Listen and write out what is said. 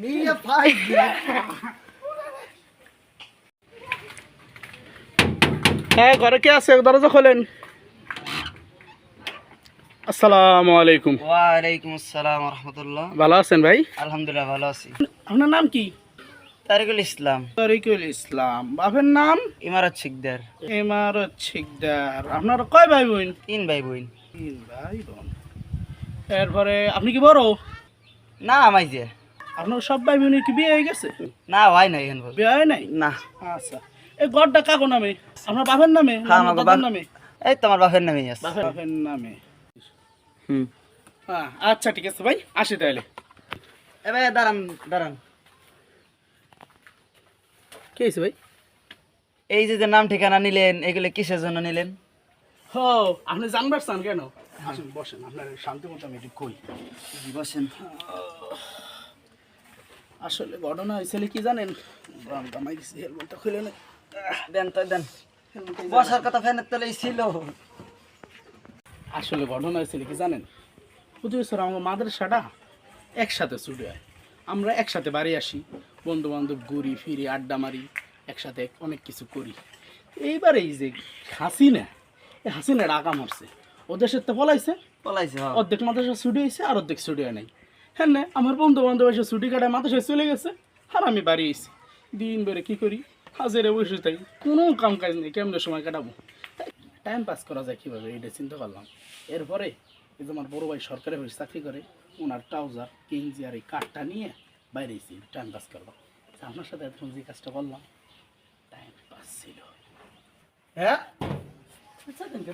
Mir feige. হ্যাঁ ঘরে কে আছে? দরজা খোলেন। আসসালামু আলাইকুম। ওয়ালাইকুম আসসালাম রহমতুল্লাহ ভালো আছেন ভাই? আলহামদুলিল্লাহ ভালো আছি। আপনার নাম কি? তারিকুল ইসলাম। তরিকুল ইসলাম। বাপের নাম? ইমারত শিকদার। ইমারত শিকদার। আপনার কয় ভাই বোন তিন ভাই বোন তিন ভাই বোন এরপরে আপনি কি বড়? না আমাই যে। আপনার সব ভাই বোনের কি বিয়ে হয়ে গেছে? না হয় নাই এখন বিয়ে হয় নাই? না। আচ্ছা। এই গড়টা কাকো নামে? আপনার বাপের নামে হ্যাঁ, আমার বাপ- নামে? এই তোমার বাপের নামেই আছে। বাপের বাপের নামে। হুম। হ্যাঁ আচ্ছা ঠিক আছে ভাই আসি তাহলে। এ ভাই দাঁড়ান দাঁড়ান। কি হয়েছে ভাই? এই যে যে নাম ঠিকানা নিলেন এগুলো কিসের জন্য নিলেন? হো আপনি জানবার চান কেন? আসুন বসেন আপনার শান্তি মতো আমি একটু কই। বসেন। আসলে ঘটনা হয়েছিল কি জানেন? দিছি হেলমেটটা খুলে নে। দেন তো দেন। বসার কথা ফ্যানের তলেই ছিল। আসলে ঘটনা হয়েছিল কি জানেন? প্রতি বছর আমার মাদ্রাসাটা একসাথে ছুটে হয় আমরা একসাথে বাড়ি আসি। বন্ধু বান্ধব ঘুরি ফিরি আড্ডা মারি একসাথে অনেক কিছু করি। এইবার এই যে হাসিনা এই হাসিনা ডাকা মারছে। ওদের সাথে তো পলাইছে। পলাইছে হ্যাঁ। অর্ধেক মাদ্রাসা ছুটি হয়েছে আর অর্ধেক ছুটি হয় নাই। হ্যাঁ আমার বন্ধু বান্ধব এসে ছুটি কাটায় মাদ্রাসায় চলে গেছে, আর আমি বাড়ি এসেছি। দিন বেড়ে কী করি? হাজারে বসে থাকি, কোনো কাম কাজ নেই, কেমন সময় কাটাবো? টাইম পাস করা যায় কীভাবে? এটা চিন্তা করলাম। এরপরে এই যে আমার বড় ভাই সরকারি হয়ে চাকরি করে, ওনার ট্রাউজার, গেঞ্জি আর এই কাঠটা নিয়ে বাইরে এসেছি টাইম পাস করব। তা আপনার সাথে এতক্ষণ যে কাজটা করলাম টাইম পাস ছিল। হ্যাঁ? আচ্ছা দিনকে.